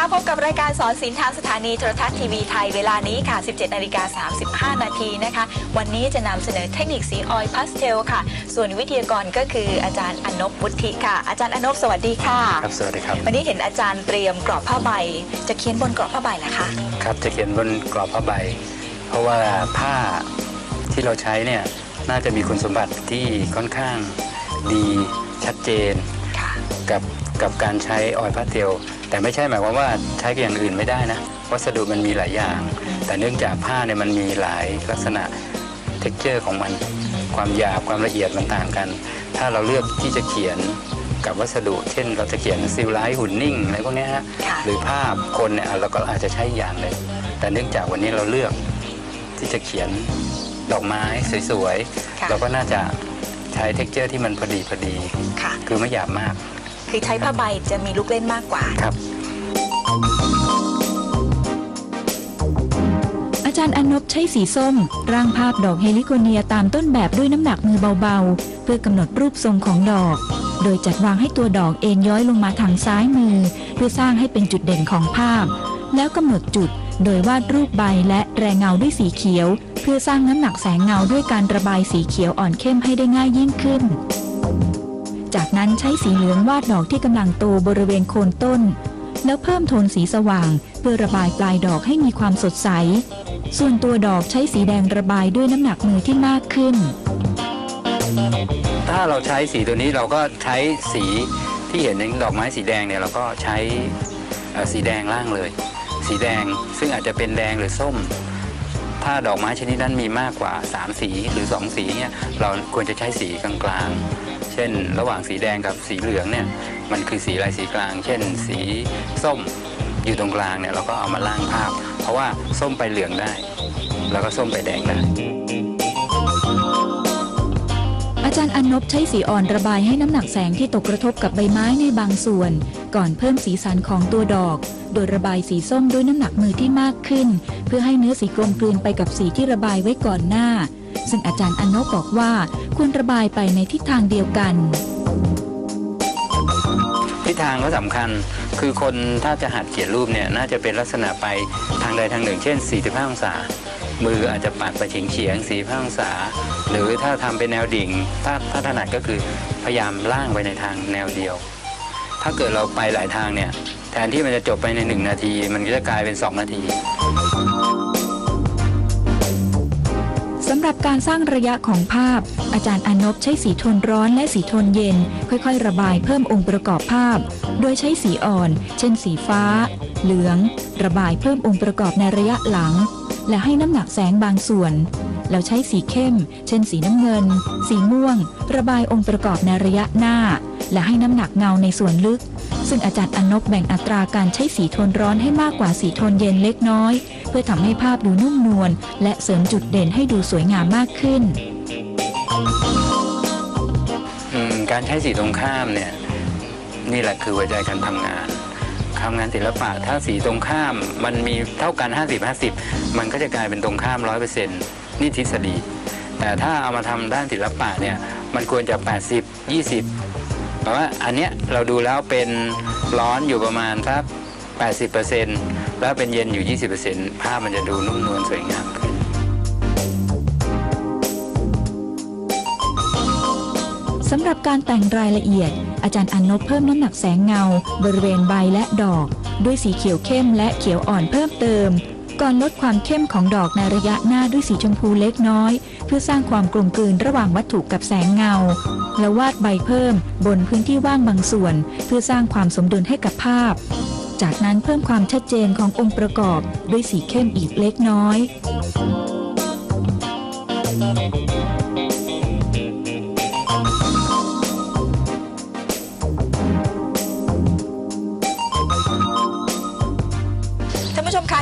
คะพบกับรายการสอนศิลป์ทางสถานีโทรทัศน์ทีวีไทยเวลานี้ค่ะ 17นาฬิกา35 นาทีนะคะ วันนี้จะนำเสนอเทคนิคสีออยล์พาสเทลค่ะ ส่วนวิทยากรก็คืออาจารย์อนบวุฒิค่ะ อาจารย์อนบสวัสดีค่ะ ครับ สวัสดีครับ วันนี้เห็นอาจารย์เตรียมกรอบผ้าใบ จะเขียนบนกรอบผ้าใบเหรอคะ ครับ จะเขียนบนกรอบผ้าใบ เพราะว่าผ้าที่เราใช้เนี่ยน่าจะมีคุณสมบัติที่ค่อนข้างดีชัดเจนค่ะกับ กับการใช้ออยล์พาสเทล แต่ไม่ใช่หมายความว่าใช้กับอย่างอื่นไม่ได้นะ วัสดุมันมีหลายอย่าง แต่เนื่องจากผ้าเนี่ยมันมีหลายลักษณะเท็กเจอร์ของมันความหยาบความละเอียดมันต่างกัน ถ้าเราเลือกที่จะเขียนกับวัสดุ เช่น เราจะเขียนซิลไลท์หุ่นนิ่งอะไรพวกเนี้ยฮะค่ะหรือภาพคนเนี่ยเราก็อาจจะใช้อย่างหนึ่งแต่เนื่องจากวันนี้เราเลือกที่จะเขียนดอกไม้สวยค่ะๆเราก็น่าจะใช้เท็กเจอร์ที่มันพอดีพอดีค่ะคือไม่หยาบมาก คือใช้ผ้าใบจะมีลูกเล่นมากกว่า ครับ อาจารย์อนบใช้สีส้ม ร่างภาพดอกเฮลิโกเนียตามต้นแบบด้วยน้ำหนักมือเบาๆ เพื่อกำหนดรูปทรงของดอก โดยจัดวางให้ตัวดอกเอ็นย้อยลงมาทางซ้ายมือ เพื่อสร้างให้เป็นจุดเด่นของภาพ แล้วกำหนดจุดโดยวาดรูปใบและแรงเงาด้วยสีเขียว เพื่อสร้างน้ำหนักแสงเงาด้วยการระบายสีเขียวอ่อนเข้มให้ได้ง่ายยิ่งขึ้น จากนั้นใช้สีเหลืองวาดดอกที่กำลังโตบริเวณโคนต้น แล้วเพิ่มโทนสีสว่าง เพื่อระบายปลายดอกให้มีความสดใส ส่วนตัวดอกใช้สีแดงระบายด้วยน้ำหนักมือที่มากขึ้น ถ้าเราใช้สีตัวนี้เราก็ใช้สีที่เห็นในดอกไม้สีแดงเนี่ยเราก็ใช้สีแดงล่างเลย สีแดงซึ่งอาจจะเป็นแดงหรือส้ม ถ้าดอกไม้ชนิดนั้นมีมากกว่า 3 สีหรือ 2 สีเนี่ยเราควรจะใช้สีกลางๆ ช่น ระหว่างสีแดงกับสีเหลืองเนี่ยมันคือสีอะไรสีกลาง เช่น สีส้มอยู่ตรงกลางเนี่ยเราก็เอามาล่างภาพ เพราะว่าส้มไปเหลืองได้ แล้วก็ส้มไปแดงได้อาจารย์อนบใช้สีอ่อนระบายให้น้ำหนักแสงที่ตกกระทบกับใบไม้ในบางส่วน ก่อนเพิ่มสีสันของตัวดอก โดยระบายสีส้มด้วยน้ำหนักมือที่มากขึ้น เพื่อให้เนื้อสีกลมกลืนไปกับสีที่ระบายไว้ก่อนหน้า ซึ่งอาจารย์อนบบอกว่าควรระบายไปในทิศทางเดียวกัน ทิศทางก็สำคัญคือคนถ้าจะหัดเขียนรูปเนี่ยน่าจะเป็นลักษณะไปทางใดทางหนึ่ง เช่น 45 องศา มืออาจจะปัดไปเฉียงเฉียง45องศา หรือถ้าทำเป็นแนวดิ่ง ถ้าถ้าถนัดก็คือพยายามล่างไปในทางแนวเดียว ถ้าเกิดเราไปหลายทางเนี่ยแทนที่มันจะจบไปใน 1 นาที มันก็จะกลายเป็น 2 นาที สำหรับการสร้างระยะของภาพ อาจารย์อนบใช้สีโทนร้อนและสีโทนเย็น ค่อยๆ ระบายเพิ่มองค์ประกอบภาพ โดยใช้สีอ่อน เช่นสีฟ้า เหลือง ระบายเพิ่มองค์ประกอบในระยะหลัง และให้น้ำหนักแสงบางส่วนแล้วใช้สีเข้ม เช่นสีน้ำเงิน สีม่วง ระบายองค์ประกอบในระยะหน้า และให้น้ำหนักเงาในส่วนลึก ซึ่งอาจารย์อนบแบ่งอัตราการใช้สีโทนร้อนให้มากกว่าสีโทนเย็นเล็กน้อย เพื่อทำให้ภาพดูนุ่มนวลและเสริมจุดเด่นให้ดูสวยงามมากขึ้น อืมการใช้สีตรงข้ามเนี่ยนี่แหละคือหัวใจการทำงานทำงานศิลปะถ้าสีตรงข้ามมันมีเท่ากัน 50 50 มันก็จะกลายเป็นตรงข้าม 100%นี่ทฤษฎี แต่ถ้าเอามาทำด้านศิลปะเนี่ยมันควรจะ 80 20 แปลว่าอันเนี้ยเราดูแล้วเป็นร้อนอยู่ประมาณสัก80%แล้วเป็นเย็นอยู่ 20%ภาพมันจะดูนุ่มนวลสวยงามขึ้นสำหรับการแต่งรายละเอียด อาจารย์อนบเพิ่มน้ำหนักแสงเงา บริเวณใบและดอก ด้วยสีเขียวเข้มและเขียวอ่อนเพิ่มเติม ก่อนลดความเข้มของดอกในระยะหน้าด้วยสีชมพูเล็กน้อย เพื่อสร้างความกลมกลืนระหว่างวัตถุกับแสงเงา และวาดใบเพิ่ม บนพื้นที่ว่างบางส่วน เพื่อสร้างความสมดุลให้กับภาพ จากนั้นเพิ่มความชัดเจนขององค์ประกอบด้วยสีเข้มอีกเล็กน้อยท่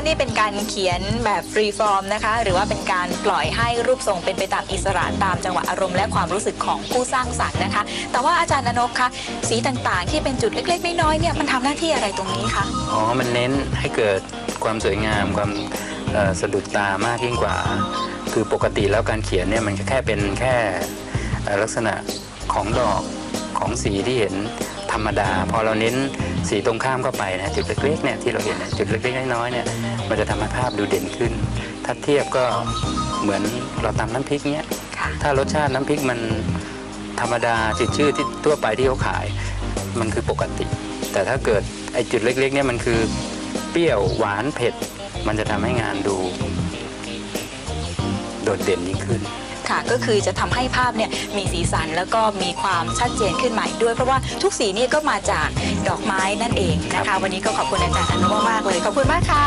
นี่เป็นการเขียนแบบฟรีฟอร์มนะคะ หรือว่าเป็นการปล่อยให้รูปทรงเป็นไปตามอิสระตามจังหวะอารมณ์และความรู้สึกของผู้สร้างสรรค์นะคะ แต่ว่าอาจารย์อนบคะสีต่างๆ ที่เป็นจุดเล็ก ๆ น้อยๆเนี่ยมันทำหน้าที่อะไรตรงนี้คะอ๋อมันเน้นให้เกิดความสวยงามความสะดุดตามากยิ่งกว่า คือปกติแล้วการเขียนเนี่ยมันแค่เป็นแค่ลักษณะของดอกของสีที่เห็นธรรมดา พอเราเน้นสีตรงข้ามเข้าไปนะจุดเล็กๆเนี่ยที่เราเห็นจุดเล็กๆน้อยๆเนี่ย มันจะทำให้ภาพดูเด่นขึ้น ถ้าเทียบก็เหมือนเราตำน้ำพริกเนี้ยค่ะถ้ารสชาติน้ำพริกมันธรรมดาจืดชืดที่ทั่วไปที่เขาขาย มันคือปกติ แต่ถ้าเกิดไอ้จุดเล็กๆเนี่ยมันคือเปรี้ยวหวานเผ็ด มันจะทำให้งานดู โดดเด่นยิ่งขึ้น ค่ะก็คือจะทำให้ภาพเนี่ยมีสีสันแล้วก็มีความชัดเจนขึ้นมาอีกด้วย เพราะว่าทุกสีนี่ก็มาจากดอกไม้นั่นเองนะคะ วันนี้ก็ขอบคุณอาจารย์อนุมากๆเลยขอบคุณมากค่ะ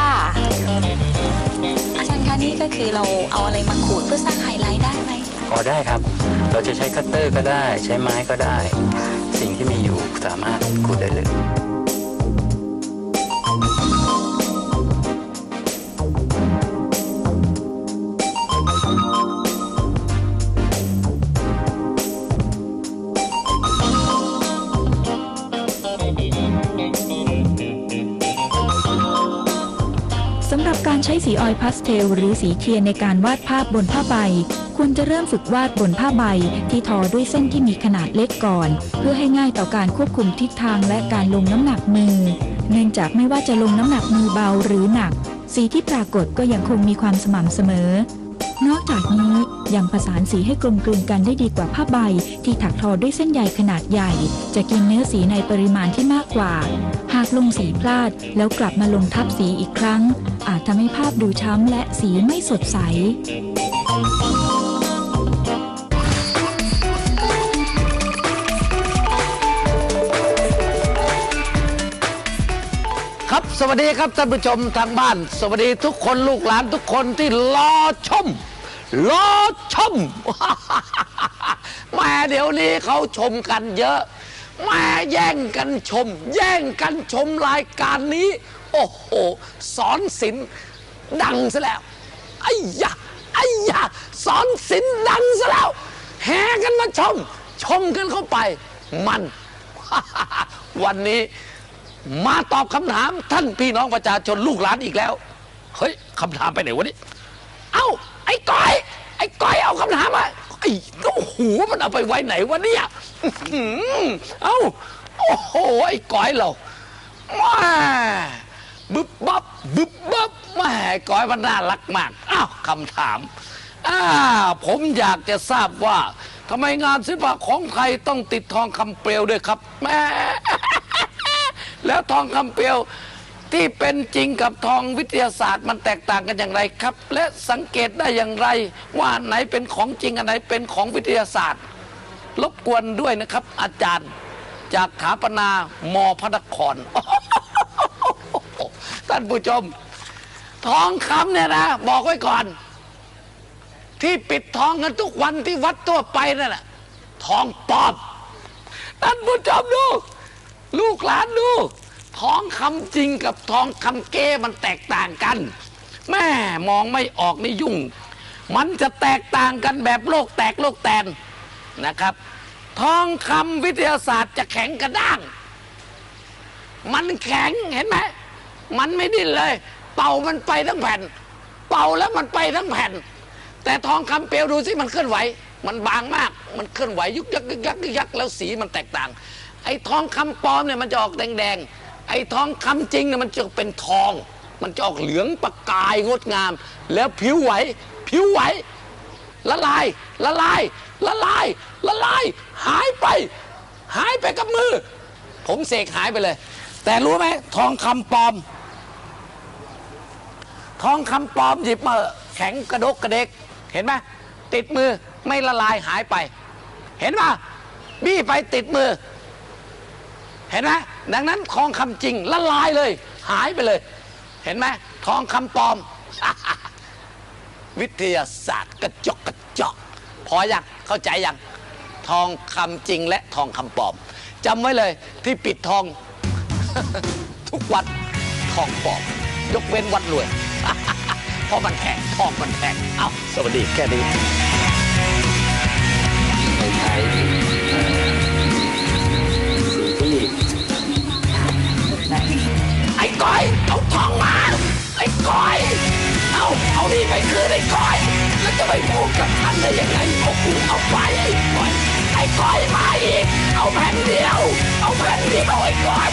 อาจารย์คะนี่ก็คือเราเอาอะไรมาขูดเพื่อสร้างไฮไลท์ได้ไหมพอได้ครับ เราจะใช้คัตเตอร์ก็ได้ ใช้ไม้ก็ได้ สิ่งที่มีอยู่สามารถขูดได้เลย สีออยล์พาสเทลหรือสีเทียนในการวาดภาพบนผ้าใบ คุณจะเริ่มฝึกวาดบนผ้าใบที่ทอด้วยเส้นที่มีขนาดเล็กก่อน เพื่อให้ง่ายต่อการควบคุมทิศทางและการลงน้ำหนักมือ เนื่องจากไม่ว่าจะลงน้ำหนักมือเบาหรือหนัก สีที่ปรากฏก็ยังคงมีความสม่ำเสมอ นอกจากนี้ยังผสานสีให้กลมกลืนกันได้ดีกว่าผ้าใบ ที่ถักทอด้วยเส้นใยขนาดใหญ่ จะกินเนื้อสีในปริมาณที่มากกว่า หากลงสีพลาดแล้วกลับมาลงทับสีอีกครั้ง อาจทำให้ภาพดูช้ำและสีไม่สดใส สวัสดีครับท่านผู้ชมทางบ้าน สวัสดีทุกคนลูกหลานทุกคนที่รอชมรอชม แม่เดี๋ยวนี้เขาชมกันเยอะ แม่แย่งกันชม แย่งกันชมรายการนี้ โอ้โห สอนศิลป์ดังซะแล้วไอ้ยะไอ้ยะสอนศิลป์ดังซะแล้ว แห่กันมาชม ชมกันเข้าไป มัน วันนี้ มาตอบคำถามท่านพี่น้องประชาชนลูกหลานอีกแล้ว เฮ้ยคำถามไปไหนวะนี่ เอ้า ไอ้ก้อย ไอ้ก้อยเอาคำถามมาไอ้โอ้โหมันเอาไปไว้ไหนวะเนี่ยอื้อหือเอ้า โอ้โห ไอ้ก้อยเราแม่บึบบับบึบบับแม่ก้อยมันน่ารักมาก อ้าวคำถามอ่าผมอยากจะทราบว่าทำไมงานศิลปะของไทยต้องติดทองคำเปลวด้วยครับแม่ แล้วทองคำเปลวที่เป็นจริงกับทองวิทยาศาสตร์มันแตกต่างกันอย่างไรครับ และสังเกตได้อย่างไร ว่าอันไหนเป็นของจริงอันไหนเป็นของวิทยาศาสตร์ รบกวนด้วยนะครับ อาจารย์จากถาปนามอพระนครท่านผู้ชม ทองคำเนี่ยนะ บอกไว้ก่อน ที่ปิดทองกันทุกวันที่วัดทั่วไปนั่นแหละทองปลอมท่านผู้ชมดู ลูกหลานดูทองคำจริงกับทองคำเก้มันแตกต่างกัน แม่มองไม่ออกนี่ยุ่ง มันจะแตกต่างกันแบบโลกแตกโลกแตนนะครับ ทองคำวิทยาศาสตร์จะแข็งกระด้าง มันแข็งเห็นไหมมันไม่ดิ้นเลย เป่ามันไปทั้งแผ่น เป่าแล้วมันไปทั้งแผ่น แต่ทองคำเปลวดูสิมันเคลื่อนไหว มันบางมาก มันเคลื่อนไหวยุกยักยุกยักยุกยักแล้วสีมันแตกต่าง ไอ้ทองคำปลอมเนี่ยมันจะออกแดงๆ ไอ้ทองคำจริงเนี่ยมันจะเป็นทอง มันจะออกเหลืองประกายงดงาม แล้วผิวไหว ผิวไหว ละลาย ละลาย ละลาย ละลาย หายไป หายไปกับมือ ผมเสกหายไปเลย แต่รู้ไหมทองคำปลอม ทองคำปลอมหยิบมาแข็งกระดกกระเดก เห็นไหมติดมือไม่ละลายหายไป เห็นปะบี้ไปติดมือ เห็นไหมดังนั้นทองคำจริงละลายเลย หายไปเลย เห็นไหมทองคำปลอม วิทยาศาสตร์กระจกกระจกพออยังเข้าใจยังทองคำจริงและทองคำปลอมจำไว้เลยที่ปิดทอง ทุกวัดทองปลอม ยกเว้นวัดรวยเพราะมันแพงทองมันแพงเอ้าสวัสดีแค่นี้ ไปพูดกับฉันได้ยังไงเอากูเอาไปไอ้ก้อยไอ้ก้อยมาอีก เอาแผ่นเดียว เอาแผ่นเดียวไอ้ก้อย